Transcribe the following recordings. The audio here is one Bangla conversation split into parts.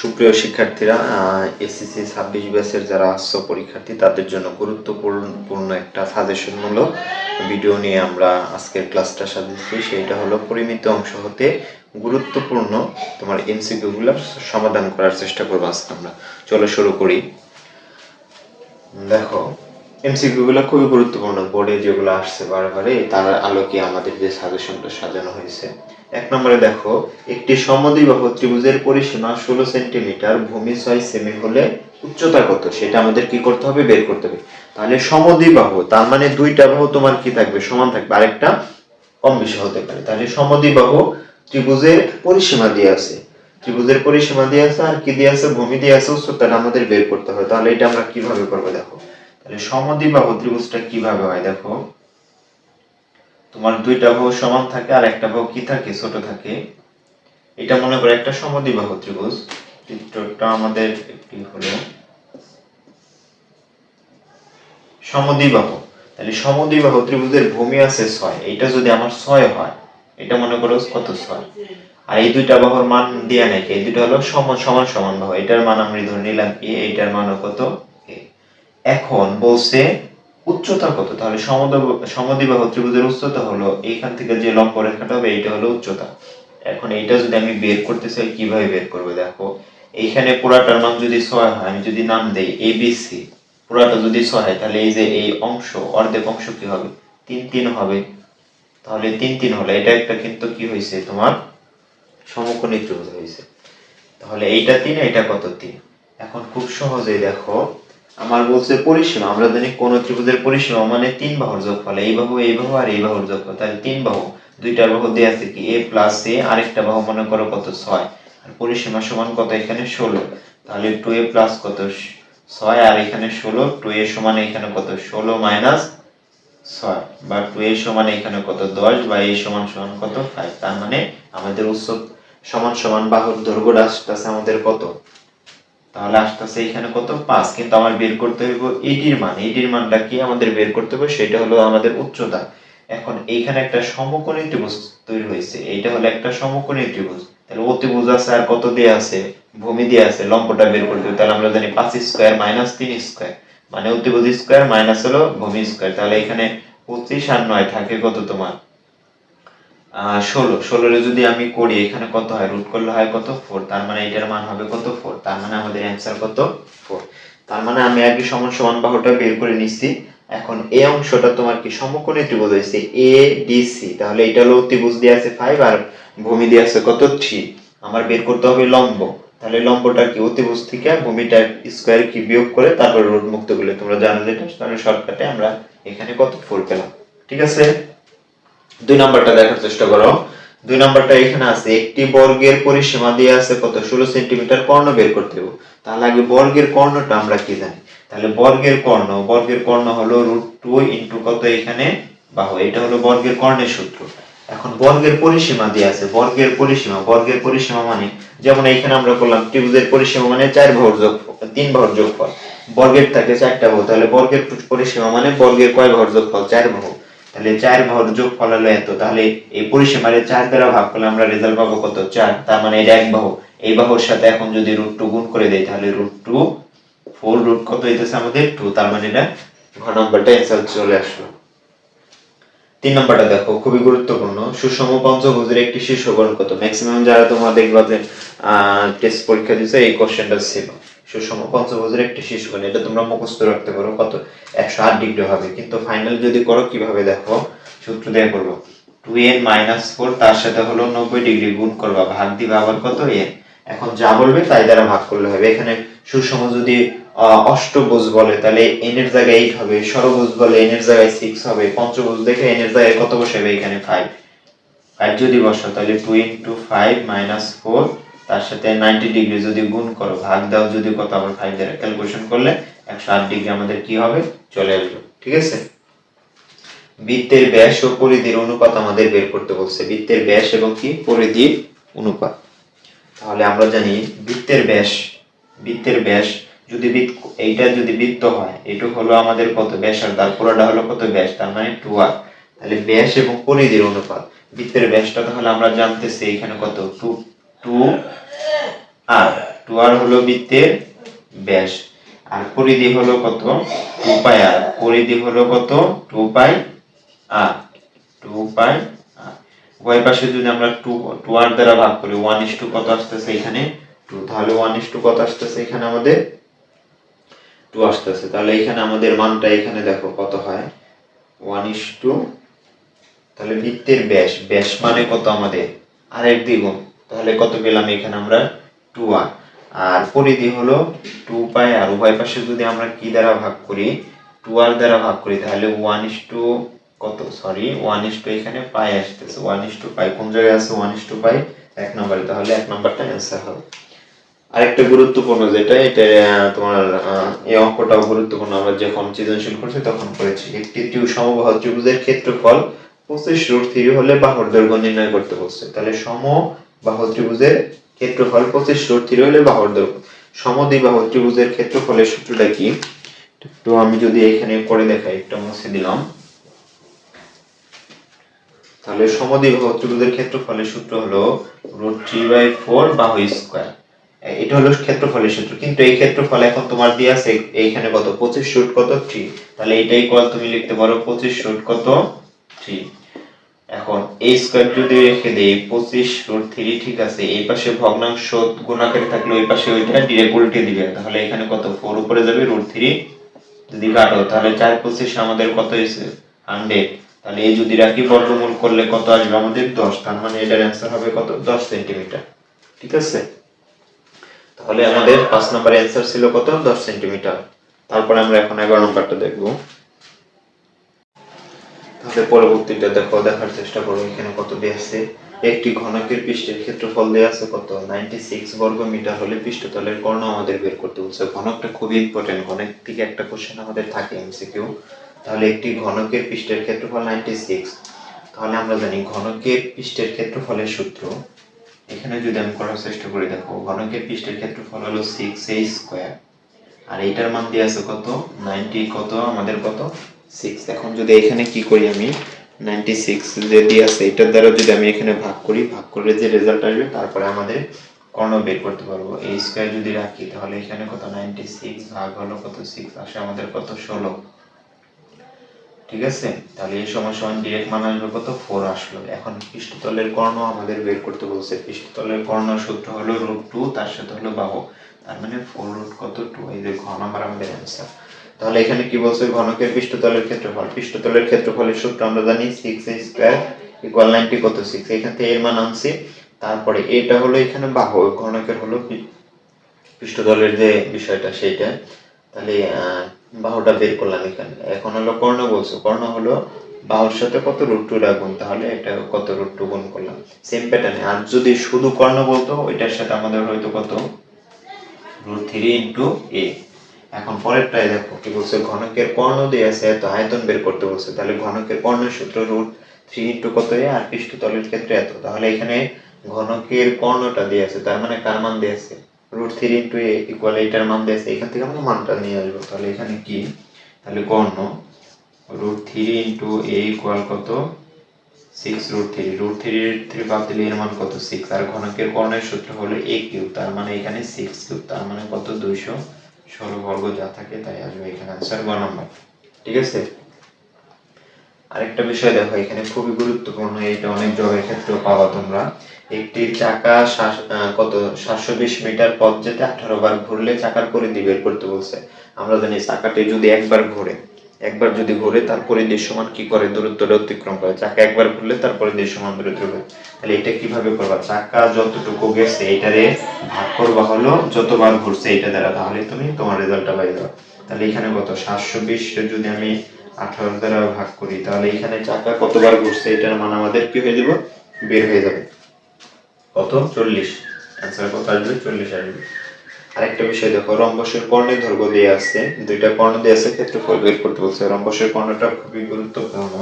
সুপ্রিয় শিক্ষার্থীরা এসএসসি ছাব্বিশ ব্যাচের যারা আসছো পরীক্ষার্থী, তাদের জন্য গুরুত্বপূর্ণ একটা সাজেশনমূলক ভিডিও নিয়ে আমরা আজকের ক্লাসটা সাজিয়েছি। সেইটা হলো পরিমিত অংশ হতে গুরুত্বপূর্ণ তোমার এমসিকিউগুলো সমাধান করার চেষ্টা করব আজকে আমরা। চলো শুরু করি। দেখো এমসিকিউ গুলো খুবই গুরুত্বপূর্ণ বোর্ডে যেগুলো আসছে বারবারে তার আলোকে আমাদের যে সাজেশনটা সাজানো হয়েছে। এক নম্বরে দেখো, একটি সমদ্বিবাহু ত্রিভুজের পরিসীমা ষোলো সেন্টিমিটার, ভূমি ছয় সেমি হলে উচ্চতা কত? সেটা আমাদের কি করতে হবে? বের করতে হবে। তাহলে সমদ্বিবাহু, তার মানে দুইটা বাহু তোমার কি থাকবে? সমান থাকবে। আরেকটা কম বেশি হতে পারে। তাহলে সমদ্বিবাহু ত্রিভুজের পরিসীমা দিয়ে আছে। ত্রিভুজের পরিসীমা দিয়ে আছে আর কি দিয়ে আছে? ভূমি দিয়ে আছে। উচ্চতাটা আমাদের বের করতে হবে। তাহলে এটা আমরা কীভাবে করব? দেখো তাহলে সমদ্বিবাহু ত্রিভুজটা কীভাবে হয় দেখো? তোমার দুইটা বাহু সমান থাকে আর একটা বাহু কি থাকে? ছোট থাকে। এটা মনে করো একটা সমদ্বিবাহু ত্রিভুজ চিত্রটা আমাদের একটি হলো সমদ্বিবাহু তাহলে সমদ্বিবাহু ত্রিভুজের ভূমি আছে ছয়। এটা যদি আমার ছয় হয়, এটা মনে করো কত ছয়? আর এই দুইটা বাহুর মান দেয়া নাকি? এই দুটো হলো সমান সমান সমান বাহু। এটার মান আমরা ধরে নিলাম এ এটার মান কত? এখন বলছে উচ্চতা কত? তাহলে সমদ্বিবাহু ত্রিভুজের উচ্চতা হলো এইখান থেকে যে লম্ব রেখাটা হবে, এইটা হলো উচ্চতা। এখন এইটা যদি আমি বের করতে চাই, কীভাবে বের করব? দেখো, এইখানে পুরাটার মান যদি ছয় হয়, আমি যদি নাম দেই এ বি সি পুরাটা যদি ছয় হয়, তাহলে এই যে এই অংশ, অর্ধেক অংশ কি হবে? তিন তিন হবে। তাহলে তিন তিন হলে। এটা একটা কিন্তু কি হয়েছে? তোমার সমকোণী ত্রিভুজ হয়েছে। তাহলে এইটা তিন, এটা কত তিন? এখন খুব সহজেই দেখো আমার বলছে পরিসীমা, আমরা জানি কোন ত্রিভুজের পরিসীমা মানে তিন বাহুর যোগফল, এই বাহু এই বাহু আর এই বাহুর যোগফল। তাহলে তিন বাহু দুইটা বাহু দেয়া আছে কি? এ প্লাস এ আরেকটা বাহু মনে করো কত? ছয়। আর পরিসীমা সমান কত? এখানে ষোলো। তাহলে টু এ প্লাস কত? ছয়। আর এখানে ষোলো টু এ সমান এখানে কত? ষোলো মাইনাস ছয়। বা টু এ সমান এখানে কত? দশ। বা এ সমান সমান কত? ফাইভ তার মানে আমাদের উচ্চ সমান সমান বাহুর দৈর্ঘ্য আসতেছে আমাদের কত? তাহলে আসতেছে এখানে কত? পাঁচ। কিন্তু আমার বের করতে হইব এটির মান। এটির মানটা কি আমাদের বের করতে হবে? সেটা হলো আমাদের উচ্চতা। এখন এইখানে একটা সমকোণী ত্রিভুজ তৈরি হয়েছে। এইটা হলো একটা সমকোণী ত্রিভুজ। তাহলে অতিভুজ আছে আর কত দিয়ে আছে? ভূমি দিয়ে আছে। লম্বটা বের করতে তাহলে আমরা জানি পাঁচ স্কোয়ার মাইনাস তিন স্কোয়ার। মানে অতিভুজ স্কোয়ার মাইনাস হলো ভূমি স্কোয়ার। তাহলে এখানে পঁচিশ আর নয় থাকে কত তোমার? ষোলো। ষোলোরে যদি আমি করি, এখানে কত হয়? রুট করলে হয় কত? ফোর তার মানে এটার মান হবে কত? ফোর তার মানে আমাদের অ্যান্সার কত? ফোর তার মানে আমি আগে সমান সমান বাহুটা বের করে নিচ্ছি। এখন এই অংশটা তোমার কি সমকোণী ত্রিভুজ হয়েছে এ ডি সি তাহলে এটা হলো ত্রিভুজ দিয়ে আছে ফাইভ আর ভূমি দিয়ে আছে কত? থ্রি আমার বের করতে হবে লম্ব। তাহলে লম্বটা কি? অতিভুজ থেকে ভূমিটা স্কোয়ার কি বিয়োগ করে তারপর রোড মুক্ত করলে। তোমরা জানো যেটা তাহলে শর্টকাটে আমরা এখানে কত? ফোর পেলাম। ঠিক আছে? দুই নাম্বারটা দেখার চেষ্টা করো। দুই নাম্বারটা এখানে আছে, একটি বর্গের পরিসীমা দিয়ে আছে কত? ষোলো সেন্টিমিটার কর্ণ বের করতে হবে। তাহলে আগে বর্গের কর্ণটা আমরা কি জানি? তাহলে বর্গের কর্ণ বর্গের কর্ণ হলো রুট টু ইন্টু কত এখানে? বাহু, এটা হলো বর্গের কর্ণের সূত্র। এখন বর্গের পরিসীমা দিয়ে আছে, বর্গের পরিসীমা। বর্গের পরিসীমা মানে যেমন এখানে আমরা করলাম ত্রিভুজের পরিসীমা মানে চার ভর যোগ তিন বাহুর যোগফল। বর্গের থাকে চারটা বাহু তাহলে বর্গের পরিসীমা মানে বর্গের কয় বাহুর যোগফল? চার বাহু তাহলে চার বাহুর যোগ ফল হলো এত? তাহলে এই পরিসীমারে চার দ্বারা ভাগ করলে আমরা রেজাল্ট পাবো কত? চার। তার মানে এটা এক বাহু। এই বাহুর সাথে এখন যদি রুট টু গুণ করে দেই, তাহলে রুট টু ফোর রুট কত হইতেছে আমাদের? টু তার মানে এটা ঘ নম্বরটা অ্যান্সার চলে আসলো। তিন নম্বরটা দেখো, খুবই গুরুত্বপূর্ণ। সুষম পঞ্চভুজের একটি শীর্ষকোণ কত? ম্যাক্সিমাম যারা তোমরা দেখবা যে টেস্ট পরীক্ষা দিছে, এই কোশ্চেনটা ছিল। সুষম পঞ্চভুজের একটি শীর্ষকোণ এটা তোমরা মুখস্থ রাখতে পারো, কত? একশো আট ডিগ্রি হবে। কিন্তু ফাইনাল যদি করো, কীভাবে দেখো? সূত্র দিয়ে করব টু এন মাইনাস ফোর তার সাথে হলো নব্বই ডিগ্রি গুণ করবা। ভাগ দিবে আবার কত? এন এখন যা বলবে, তাই দ্বারা ভাগ করলে হবে। এখানে সুষম যদি অষ্টভুজ বলে, তাহলে এন এর জায়গায় এইট হবে। ষড়ভুজ বলে এন এর জায়গায় সিক্স হবে। পঞ্চভুজ দেখে এন এর জায়গায় কত বসাবে? এখানে ফাইভ ফাইভ যদি বসো তাহলে two into five minus four তার সাথে নাইনটি ডিগ্রি যদি গুণ করো, ভাগ দাও যদি কত, আবার ফাইভ দ্বারা ক্যালকুলেশন করলে একশো আট ডিগ্রি আমাদের কি হবে? চলে আসবে, ঠিক আছে? বৃত্তের ব্যাস ও পরিধির অনুপাত আমাদের বের করতে বলছে। বৃত্তের ব্যাস এবং কি? পরিধির অনুপাত। তাহলে আমরা জানি বৃত্তের ব্যাস বৃত্তের ব্যাস যদি বৃত্ত, এইটা যদি বৃত্ত হয় এটা হলো আমাদের কত ব্যাস আর তার পুরোটা হলো কত ব্যাস? তার মানে টু আর তাহলে ব্যাস এবং পরিধির অনুপাত। বৃত্তের ব্যাসটা তাহলে আমরা জানতেছি এখানে কত? Two two r two r হলো বৃত্তের ব্যাস। আর পরিধি হলো কত? Two pi r. পরিধি হলো কত? Two pi r. Two pi r. উভয় পাশে যদি আমরা টু টু আর দ্বারা ভাগ করি ওয়ান ইস টু কত আসতেছে এখানে? টু। তাহলে ওয়ান ইস টু কত আসতেছে এখানে আমাদের? টু আসতেছে। তাহলে এখানে আমাদের মানটা এখানে দেখো কত হয়? ওয়ান ইস টু তাহলে বৃত্তের ব্যাস। ব্যাস মানে কত আমাদের? আরেক দ্বিগুণ। তাহলে কত পেলাম এখানে আমরা টু আর আর পরিধি হলো টু পাই আর উভয় পাশে যদি আমরা কি দ্বারা ভাগ করি? টু আর দ্বারা ভাগ করি, তাহলে ওয়ান ইস টু কত? সরি ওয়ান ইস টু এখানে পাই আসতেছে। ওয়ান ইস টু পাই কোন জায়গায় আছে? ওয়ান ইস টু পাই এক নম্বরে। তাহলে এক নম্বরটা অ্যান্সার হবে। আরেকটা গুরুত্বপূর্ণ যেটা, এটা তোমার এই অঙ্কটাও গুরুত্বপূর্ণ। আমরা যখন সৃজনশীল করছি তখন করেছি। একটি ত্রিভুজ সমবাহু ত্রিভুজের ক্ষেত্রফল পঁচিশ রুট থ্রি হলে বাহুর দৈর্ঘ্য নির্ণয় করতে বলছে। তাহলে সমবাহু ত্রিভুজের ক্ষেত্রফল পঁচিশ থ্রি হলে বাহুর দৈর্ঘ্য। সমদ্বিবাহু ত্রিভুজের ক্ষেত্রফলের সূত্রটা কি? একটু আমি যদি এখানে করে দেখাই, একটা মুছে দিলাম। তাহলে সমদ্বিবাহু ত্রিভুজের ক্ষেত্রফলের সূত্র হলো রুট থ্রি বাই ফোর বাহু স্কোয়ার। এটা হলো ক্ষেত্রফলের সূত্র। কিন্তু এই ক্ষেত্রফল এখন তোমার দিয়ে আছে, এইখানে কত? পঁচিশ, রুট কত? থ্রি। তাহলে এটাই কল তুমি লিখতে পারো পঁচিশ, রুট কত? থ্রি। এখন এই স্কোয়ার যদি রেখে দেই, পঁচিশ রুট থ্রি ঠিক আছে? এই পাশে ভগ্নাংশ গুণাকারে থাকলে ওই পাশে ওইটা ডিরেক্ট উল্টে দিবে। তাহলে এখানে কত? ফোর উপরে যাবে রুট থ্রি যদি কাটো, তাহলে চার পঁচিশ আমাদের কত হয়েছে? হান্ড্রেড তাহলে এই যদি রাখি বর্গমূল করলে কত আসবে? আমাদের দশ। তার মানে এটার অ্যান্সার হবে কত? দশ সেন্টিমিটার ঠিক আছে? তাহলে আমাদের পাঁচ নম্বর অ্যান্সার ছিল কত? দশ সেন্টিমিটার তারপরে আমরা এখন এগারো নম্বরটা দেখব। তাহলে পরবর্তীটা দেখো, দেখার চেষ্টা করো, এখানে কত দেয়া আছে? একটি ঘনকের পৃষ্ঠের ক্ষেত্রফল দেয়া আছে কত? 96 বর্গ মিটার হলে পৃষ্ঠতলের কর্ণ আমাদের বের করতে বলছে। ঘনকটা খুবই ইম্পর্টেন্ট ঘনক থেকে একটা কোশ্চেন আমাদের থাকে এমসিকিউ তাহলে একটি ঘনকের পৃষ্ঠের ক্ষেত্রফল 96 তাহলে আমরা জানি ঘনকের পৃষ্ঠের ক্ষেত্রফলের সূত্র। এখানে যদি আমি করার চেষ্টা করি, দেখো, ঘনকের পৃষ্ঠের ক্ষেত্রফল হলো 6a স্কয়ার আর এইটার মান দিয়ে আছে কত? 90 কত? আমাদের কত? 6 এখন যদি এখানে কি করি আমি 96 যে দিয়ে আছে, এটার দ্বারা যদি আমি এখানে ভাগ করি, ভাগ করলে যে রেজাল্ট আসবে, তারপরে আমাদের কর্ণ বের করতে পারব। এই স্কয়ার যদি রাখি, তাহলে এখানে কত? 96 ভাগ হলো কত? 6 আসে আমাদের কত? 16 ঠিক আছে? তাহলে এই সময় সমান ডিরেক্ট মান আসবে কত? 4 আসলো। এখন পৃষ্ঠতলের কর্ণ আমাদের বের করতে বলছে। পৃষ্ঠতলের কর্ণ সূত্র হলো রুট 2 তার সাথে হলো বাহু। তার মানে 4 রুট কত? 2 এই যে ঘ নাম্বার আমাদের অ্যান্সার তাহলে এখানে কি বলছে? ঘনকের পৃষ্ঠতলের ক্ষেত্রফল। পৃষ্ঠতলের ক্ষেত্রফলের সূত্র আমরা জানি 6a স্কয়ার ইকুয়াল 90 কত 6 এখান থেকে এর মান আনছি। তারপরে এটা হলো এখানে বাহু, ঘনকের হলো পৃষ্ঠতলের যে বিষয়টা সেইটা তাহলে বাহুটা বের করলাম এখানে। এখন হলো কর্ণ বলছো। কর্ণ হলো বাহুর সাথে কত রুট টু রাখুন তাহলে এটা কত রুট টু গুণ করলাম? সেম প্যাটার্নে আর যদি শুধু কর্ণ বলতো, ওইটার সাথে আমাদের হয়তো কত? রুট থ্রি ইন্টু এ এখন পরেরটাই দেখো, কি বলছে, ঘনকের কর্ণ দিয়ে আছে এত আয়তন বের করতে বলছে। তাহলে ঘনকের কর্ণের সূত্র রুট থ্রি ইন্টু কত এ আর পৃষ্ঠতলের ক্ষেত্রে এত? তাহলে এখানে ঘনকের কর্ণটা দিয়ে আছে তার মানে কার মান দিয়ে আছে root three into a equal এইটার মান দিয়ে আছে এখান থেকে আমরা মানটা নিয়ে আসব। তাহলে এখানে কি? তাহলে কর্ণ root three into a equal কত? Six root three root three three বাদ দিলে এর মান কত? সিক্স আর ঘনকের কর্ণের সূত্র হলো এ কিউব তার মানে এখানে সিক্স কিউব তার মানে কত? দুইশো ষোলো বর্গ যা থাকে তাই আসবে এখানে আনসার গ নম্বর ঠিক আছে? আরেকটা বিষয় দেখো, এখানে খুবই গুরুত্বপূর্ণ, এটা অনেক জবের ক্ষেত্রেও পাওয়া তোমরা। একটি চাকা কত, সাতশো বিশ মিটার পথ যেতে আঠারো বার ঘুরলে চাকার পরিধি বের করতে বলছে। আমরা জানি চাকাটি যদি একবার ঘোরে একবার যদি ঘুরে, তারপরে দৃশ্যমান কি করে দূরত্বটা অতিক্রম করে? চাকা একবার ঘুরলে, তারপরে দৃশ্যমান দূরত্ব করে তাহলে এটা কীভাবে করবা? চাকা যতটুকু গেছে, এটারে ভাগ করবা হলো, যতবার ঘুরছে এটা দ্বারা। তাহলে তুমি তোমার রেজাল্টটা পাই যাবে। তাহলে এখানে কত? সাতশো বিশ যদি আমি আঠারো দ্বারা ভাগ করি, তাহলে এখানে চাকা কতবার ঘুরছে, এটার মান আমাদের কি হয়ে যাবে? বের হয়ে যাবে। কত? চল্লিশ। অ্যান্সার কত আসবে? চল্লিশ আসবে। আরেকটা বিষয়, দেখো, রম্বসের কর্ণের দৈর্ঘ্য দিয়ে আছে। দুইটা কর্ণ দিয়ে আছে ক্ষেত্রফল বের করতে বলছে। রম্বসের কর্ণটা খুবই গুরুত্বপূর্ণ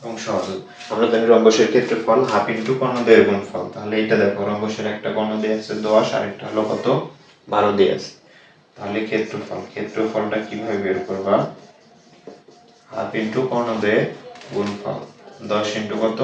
এবং সহজ। আমরা জানি রম্বসের ক্ষেত্রফল হাফ ইন্টু কর্ণদ্বয়ের গুণফল তাহলে এটা দেখো, রম্বসের একটা কর্ণ দিয়ে আছে দশ, আর একটা হলো কত? বারো দিয়ে আছে। তাহলে ক্ষেত্রফল ক্ষেত্রফলটা কীভাবে বের করবা? হাফ ইন্টু কর্ণদ্বয়ের গুণফল দশ ইন্টু কত?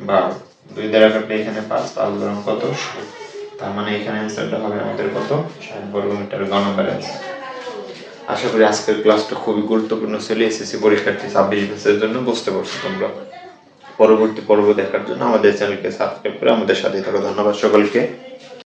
বারো। দুই দ্বারা কাটলে এখানে পাঁচ পাঁচ বরং কত? ষোলো। তার মানে এখানে অ্যান্সারটা হবে আমাদের কত? ষাট বর্গ মিটার গণ ব্যালেন্স আশা করি আজকের ক্লাসটা খুবই গুরুত্বপূর্ণ। ছিল এসএসসি পরীক্ষার্থী ছাব্বিশ বছরের জন্য, বুঝতে পারছ তোমরা। পরবর্তী পর্ব দেখার জন্য আমাদের চ্যানেলকে সাবস্ক্রাইব করে আমাদের সাথে থাকো। ধন্যবাদ সকলকে।